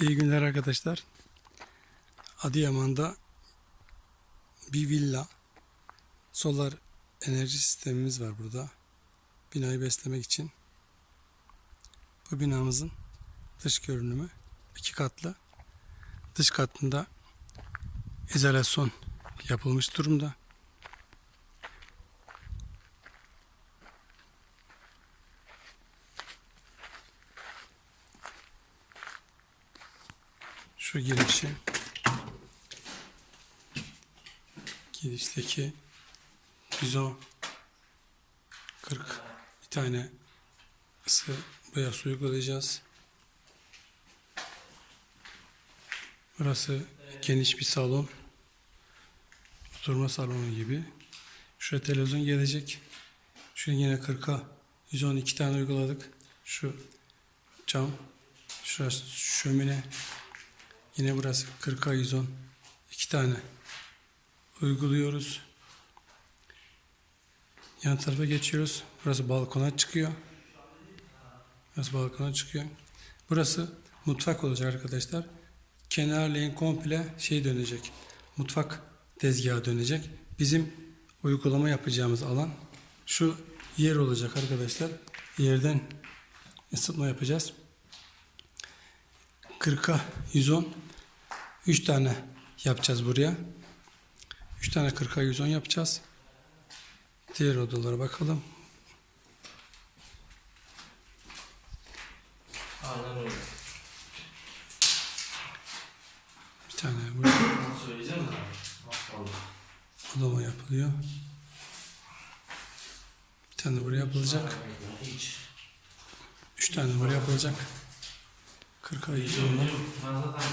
İyi günler arkadaşlar. Adıyaman'da bir villa solar enerji sistemimiz var burada. Binayı beslemek için. Bu binamızın dış görünümü iki katlı. Dış katında izolasyon yapılmış durumda. Şu girişi girişteki 110 40 bir tane ısı beyaz uygulayacağız. Burası geniş bir salon. Oturma salonu gibi. Şuraya televizyon gelecek. Şuraya yine 40'a 112 tane uyguladık. Şu cam. Şurası şömine. Yine burası 40'a 110. iki tane uyguluyoruz. Yan tarafa geçiyoruz. Burası balkona çıkıyor. Burası balkona çıkıyor. Burası mutfak olacak arkadaşlar. Kenarlayın komple şey dönecek. Mutfak tezgahı dönecek. Bizim uygulama yapacağımız alan şu yer olacak arkadaşlar. Yerden ısıtma yapacağız. 40'a 110 3 tane yapacağız buraya. 3 tane 40'a 110 yapacağız. Diğer odalara bakalım. Bir tane burada odama yapılıyor. Bir tane buraya yapılacak. 3 tane buraya yapılacak. 40'a 110'lar. Ben zaten